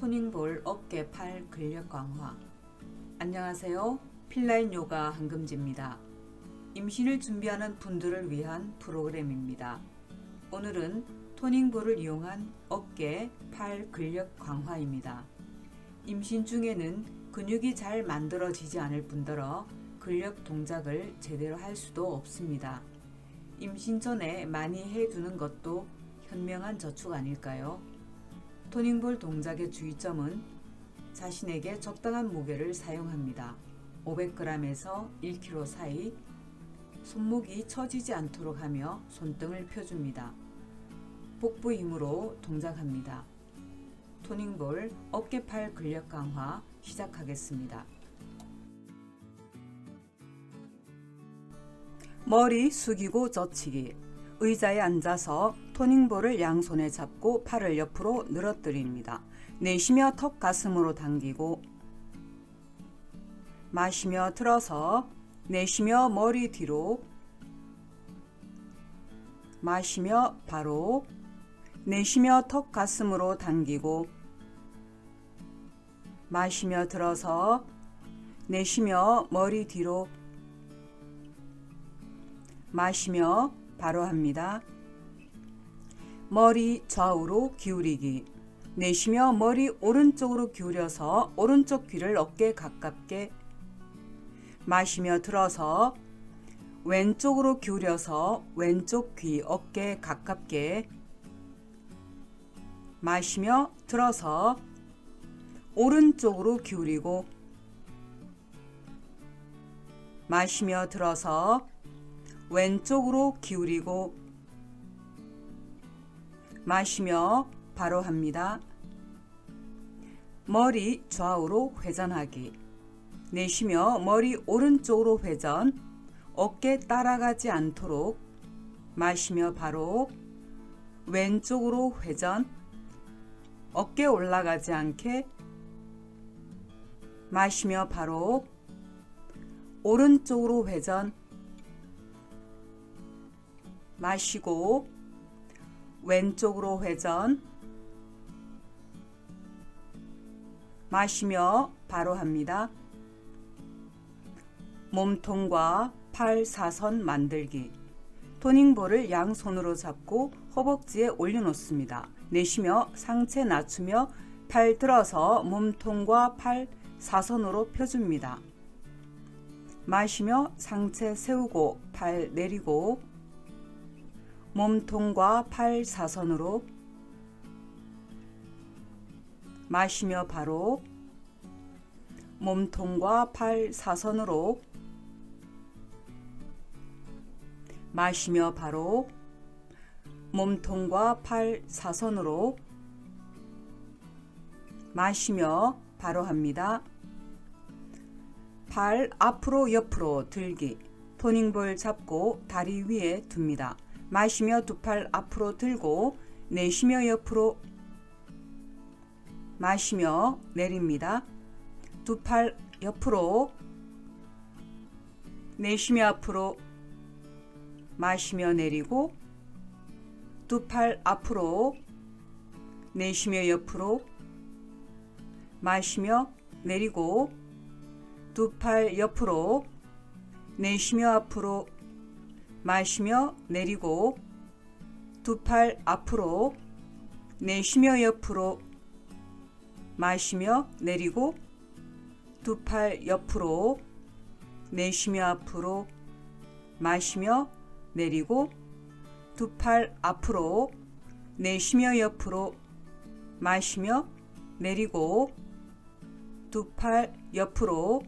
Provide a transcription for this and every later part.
토닝볼 어깨 팔 근력 강화. 안녕하세요. 필라인 요가 한금지입니다. 임신을 준비하는 분들을 위한 프로그램입니다. 오늘은 토닝볼을 이용한 어깨 팔 근력 강화입니다. 임신 중에는 근육이 잘 만들어지지 않을 뿐더러 근력 동작을 제대로 할 수도 없습니다. 임신 전에 많이 해두는 것도 현명한 저축 아닐까요? 토닝볼 동작의 주의점은 자신에게 적당한 무게를 사용합니다. 500g에서 1kg 사이 손목이 처지지 않도록 하며 손등을 펴줍니다. 복부 힘으로 동작합니다. 토닝볼 어깨팔 근력 강화 시작하겠습니다. 머리 숙이고 젖히기 의자에 앉아서 토닝볼을 양손에 잡고 팔을 옆으로 늘어뜨립니다. 내쉬며 턱 가슴으로 당기고 마시며 틀어서 내쉬며 머리 뒤로 마시며 바로 내쉬며 턱 가슴으로 당기고 마시며 들어서 내쉬며 머리 뒤로 마시며 바로 합니다. 머리 좌우로 기울이기. 내쉬며 머리 오른쪽으로 기울여서 오른쪽 귀를 어깨 가깝게 마시며 들어서 왼쪽으로 기울여서 왼쪽 귀 어깨 가깝게 마시며 들어서 오른쪽으로 기울이고 마시며 들어서 왼쪽으로 기울이고 마시며 바로 합니다. 머리 좌우로 회전하기. 내쉬며 머리 오른쪽으로 회전. 어깨 따라가지 않도록 마시며 바로 왼쪽으로 회전. 어깨 올라가지 않게 마시며 바로 오른쪽으로 회전. 마시고 왼쪽으로 회전 마시며 바로 합니다. 몸통과 팔 사선 만들기 토닝볼을 양손으로 잡고 허벅지에 올려놓습니다. 내쉬며 상체 낮추며 팔 들어서 몸통과 팔 사선으로 펴줍니다. 마시며 상체 세우고 팔 내리고 몸통과 팔 사선으로 마시며 바로 몸통과 팔 사선으로 마시며 바로 몸통과 팔 사선으로 마시며 바로 합니다. 팔 앞으로 옆으로 들기 토닝볼 잡고 다리 위에 둡니다. 마시며 두 팔 앞으로 들고 내쉬며 옆으로 마시며 내립니다. 두 팔 옆으로 내쉬며 앞으로 마시며 내리고 두 팔 앞으로 내쉬며 옆으로 마시며 내리고 두 팔 옆으로 내쉬며 앞으로 마시며 내리고 두 팔 앞으로 내쉬며 옆으로 마시며 내리고 두 팔 옆으로 내쉬며 앞으로 마시며 내리고 두 팔 앞으로 내쉬며 옆으로 마시며 내리고 두 팔 옆으로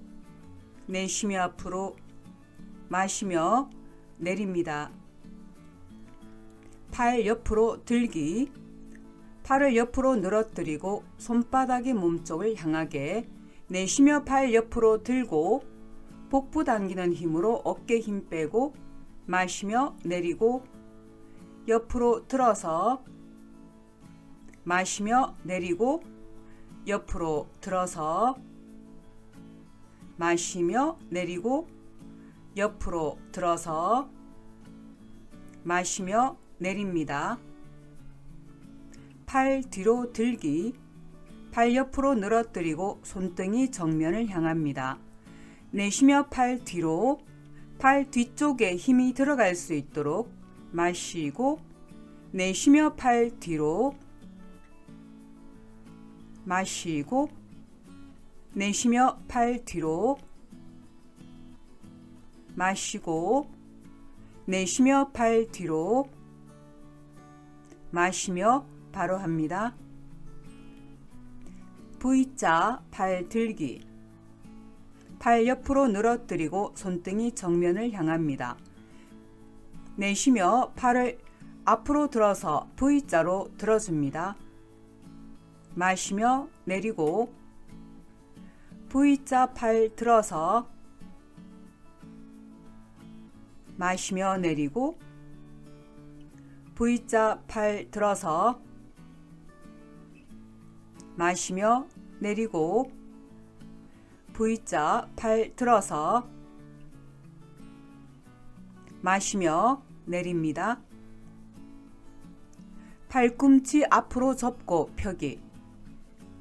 내쉬며 앞으로 마시며 내립니다. 팔 옆으로 들기. 팔을 옆으로 늘어뜨리고 손바닥이 몸쪽을 향하게 내쉬며 팔 옆으로 들고 복부 당기는 힘으로 어깨 힘 빼고 마시며 내리고 옆으로 들어서 마시며 내리고 옆으로 들어서 마시며 내리고 옆으로 들어서 마시며 내립니다. 팔 뒤로 들기 발 옆으로 늘어뜨리고 손등이 정면을 향합니다. 내쉬며 팔 뒤로 팔 뒤쪽에 힘이 들어갈 수 있도록 마시고 내쉬며 팔 뒤로 마시고 내쉬며 팔 뒤로 마시고 내쉬며 팔 뒤로 마시며 바로 합니다. V자 팔 들기 팔 옆으로 늘어뜨리고 손등이 정면을 향합니다. 내쉬며 팔을 앞으로 들어서 V자로 들어줍니다. 마시며 내리고 V자 팔 들어서 마시며 내리고 V자 팔 들어서 마시며 내리고 V자 팔 들어서 마시며 내립니다. 팔꿈치 앞으로 접고 펴기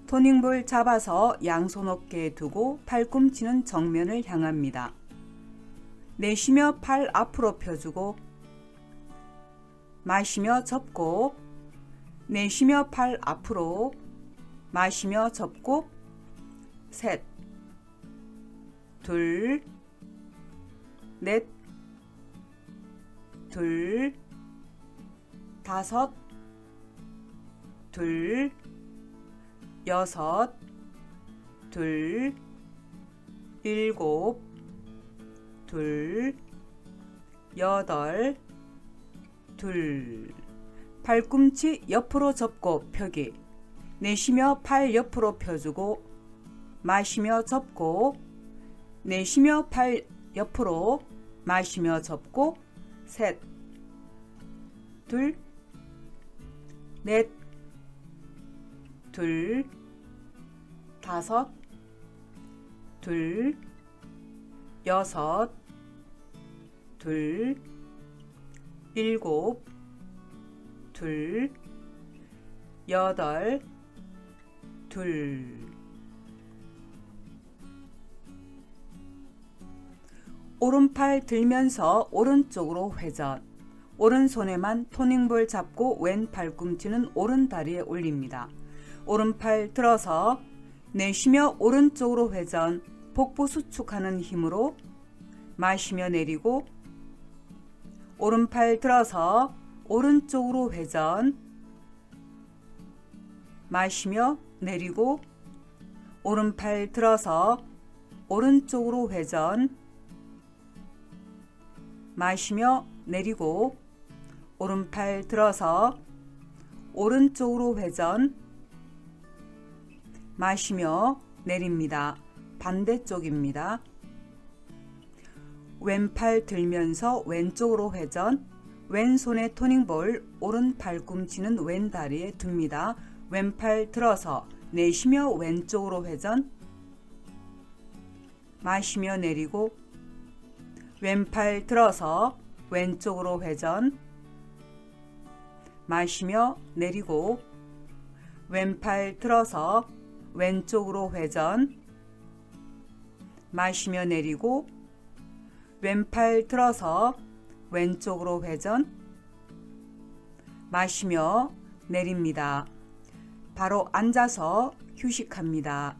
토닝볼 잡아서 양손 어깨에 두고 팔꿈치는 정면을 향합니다. 내쉬며 팔 앞으로 펴주고 마시며 접고 내쉬며 팔 앞으로 마시며 접고 셋, 둘, 넷, 둘, 다섯, 둘, 여섯, 둘, 일곱, 둘, 여덟, 둘. 팔꿈치 옆으로 접고 펴기. 내쉬며 팔 옆으로 펴주고 마시며 접고 내쉬며 팔 옆으로 마시며 접고 셋, 둘, 넷, 둘, 다섯, 둘, 여섯, 둘, 일곱, 둘, 여덟, 둘. 오른팔 들면서 오른쪽으로 회전. 오른손에만 토닝볼 잡고 왼 팔꿈치는 오른 다리에 올립니다. 오른팔 들어서 내쉬며 오른쪽으로 회전. 복부 수축하는 힘으로 마시며 내리고 오른팔 들어서 오른쪽으로 회전 마시며 내리고 오른팔 들어서 오른쪽으로 회전 마시며 내리고 오른팔 들어서 오른쪽으로 회전 마시며 내립니다. 반대쪽입니다. 왼팔 들면서 왼쪽으로 회전 왼손에 토닝볼 오른 팔꿈치는 왼 다리에 둡니다. 왼팔 들어서 내쉬며 왼쪽으로 회전 마시며 내리고 왼팔 들어서 왼쪽으로 회전 마시며 내리고 왼팔 들어서 왼쪽으로 회전 마시며 내리고 왼팔 들어서 왼쪽으로 회전 마시며 내립니다. 바로 앉아서 휴식합니다.